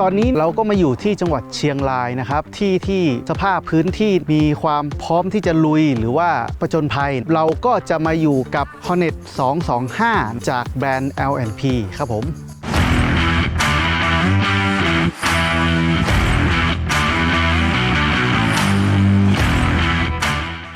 ตอนนี้เราก็มาอยู่ที่จังหวัดเชียงรายนะครับ ที่ที่สภาพพื้นที่มีความพร้อมที่จะลุยหรือว่าประจนภัย เราก็จะมาอยู่กับ Hornet 225 จากแบรนด์ L&P ครับผม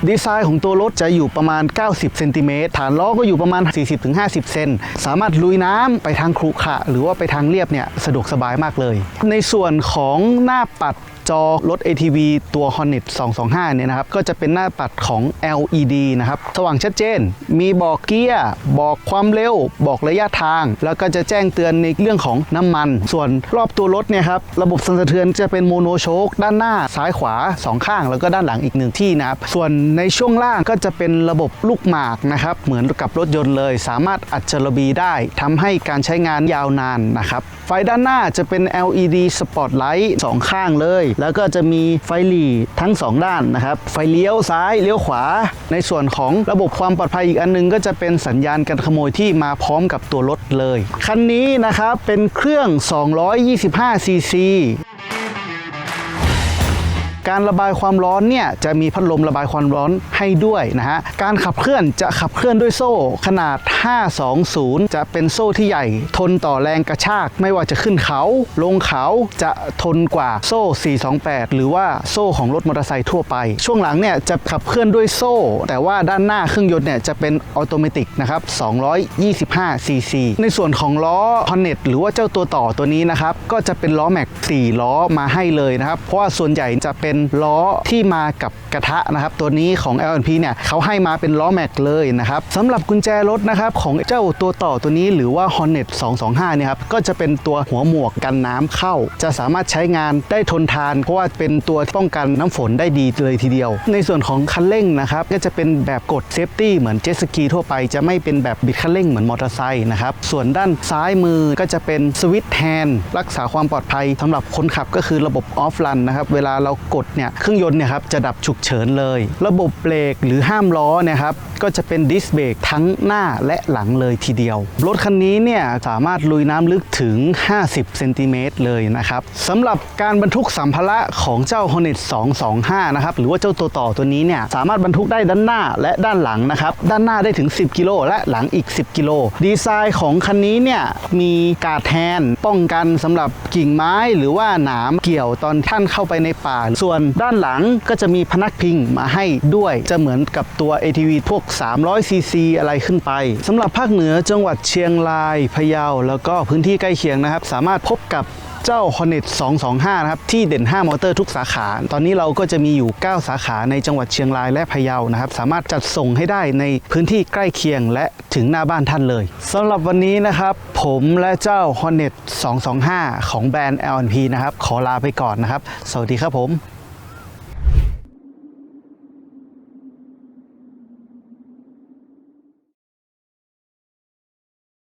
ดีไซน์ของตัวรถจะอยู่ประมาณ 90 เซนติเมตร ฐานล้อก็อยู่ประมาณ 40-50 เซน สามารถลุยน้ำไปทางครุขระหรือว่าไปทางเรียบเนี่ยสะดวกสบายมากเลย ในส่วนของหน้าปัดจอรถ ATV ตัว Hornet 225 เนี่ยนะครับ ก็จะเป็นหน้าปัดของ LED นะครับ สว่างชัดเจน มีบอกเกียร์ บอกความเร็ว บอกระยะทาง แล้วก็จะแจ้งเตือนในเรื่องของน้ำมัน ส่วนรอบตัวรถเนี่ยครับ ระบบสั่นสะเทือนจะเป็นโมโนโชคด้านหน้าซ้ายขวา 2 ข้าง แล้วก็ด้านหลังอีกหนึ่งที่นะครับ ส่วนในช่วงล่างก็จะเป็นระบบลูกหมากนะครับ เหมือนกับรถยนต์เลย สามารถอัดจรบีได้ทำให้การใช้งานยาวนานนะครับ ไฟด้านหน้าจะเป็น LED Spotlight สองข้างเลย แล้วก็จะมีไฟหลีทั้ง 2 ด้านนะครับ ไฟเลี้ยวซ้ายเลี้ยวขวา ในส่วนของระบบความปลอดภัยอีกอันหนึง ก็จะเป็นสัญญาณการขโมยที่มาพร้อมกับตัวรถเลย คันนี้นะครับเป็นเครื่อง 225ซีซี การระบายความร้อนเนี่ยจะมีพัดลมระบายความร้อนให้ด้วยนะฮะการขับเคลื่อนจะขับเคลื่อนด้วยโซ่ขนาด 520 จะเป็นโซ่ที่ใหญ่ ทนต่อแรงกระชาก ไม่ว่าจะขึ้นเขา ลงเขาจะทนกว่าโซ่ 428 หรือว่าโซ่ของรถมอเตอร์ไซค์ทั่วไป ช่วงหลังเนี่ยจะขับเคลื่อนด้วยโซ่ แต่ว่าด้านหน้าเครื่องยนต์เนี่ยจะเป็นออโตเมติกนะครับ 225 ซีซี ในส่วนของล้อ Hornet หรือว่าเจ้าตัวต่อตัวนี้นะครับ ก็จะเป็นล้อแม็ก 4 ล้อมาให้เลยนะครับ เพราะว่าส่วนใหญ่จะเป็นล้อที่มากับกระทะนะครับ ตัวนี้ของ L&P เนี่ยเขาให้มาเป็นล้อแม็กเลยนะครับสำหรับกุญแจรถนะครับของเจ้าตัวต่อตัวนี้หรือว่า Hornet 225เนี่ยครับก็จะเป็นตัวหัวหมวกกันน้ำเข้า จะสามารถใช้งานได้ทนทาน เพราะว่าเป็นตัวป้องกันน้ำฝนได้ดีเลยทีเดียว ในส่วนของคันเร่งนะครับก็จะเป็นแบบกดเซฟตี้เหมือนเจ็ตสกีทั่วไป จะไม่เป็นแบบบิดคันเร่งเหมือนมอเตอร์ไซค์นะครับส่วนด้านซ้ายมือก็จะเป็นสวิตช์แฮนด์รักษาความปลอดภัยสำหรับคนขับก็คือระบบออฟรันนะครับเวลาเรากดเนี่ยเครื่องยนต์เนี่ยครับจะดับฉุกเฉินเลย ระบบเบรกหรือห้ามล้อนะครับก็จะเป็นดิสเบรกทั้งหน้าและหลังเลยทีเดียวรถคันนี้เนี่ยสามารถลุยน้ำลึกถึง 50 เซนติเมตรเลยนะครับสำหรับการบรรทุกสัมภาระของเจ้า Hornet 225 นะครับหรือว่าเจ้าตัวต่อตัวนี้เนี่ยสามารถบรรทุกได้ด้านหน้าและด้านหลังนะครับด้านหน้าได้ถึง 10 กิโลและหลังอีก 10 กิโล ดีไซน์ของคันนี้เนี่ยมีกาดแทนป้องกันสำหรับกิ่งไม้หรือว่าหนามเกี่ยวตอนท่านเข้าไปในป่าส่วนด้านหลังก็จะมีพนักพิงมาให้ด้วยจะเหมือนกับตัว ATV พวก 300 ซีซีอะไรขึ้นไปสำหรับภาคเหนือจังหวัดเชียงรายพะเยา แล้วก็พื้นที่ใกล้เคียงนะครับ สามารถพบกับเจ้า Hornet 225 นะครับ ที่เด่น 5 มอเตอร์ทุกสาขา ตอนนี้เราก็จะมีอยู่ 9 สาขาในจังหวัดเชียงรายและพะเยานะครับ สามารถจัดส่งให้ได้ในพื้นที่ใกล้เคียงและถึงหน้าบ้านท่านเลยสำหรับวันนี้นะครับ ผมและเจ้า Hornet 225 ของแบรนด์ LNP นะครับ ขอลาไปก่อนนะครับ สวัสดีครับผม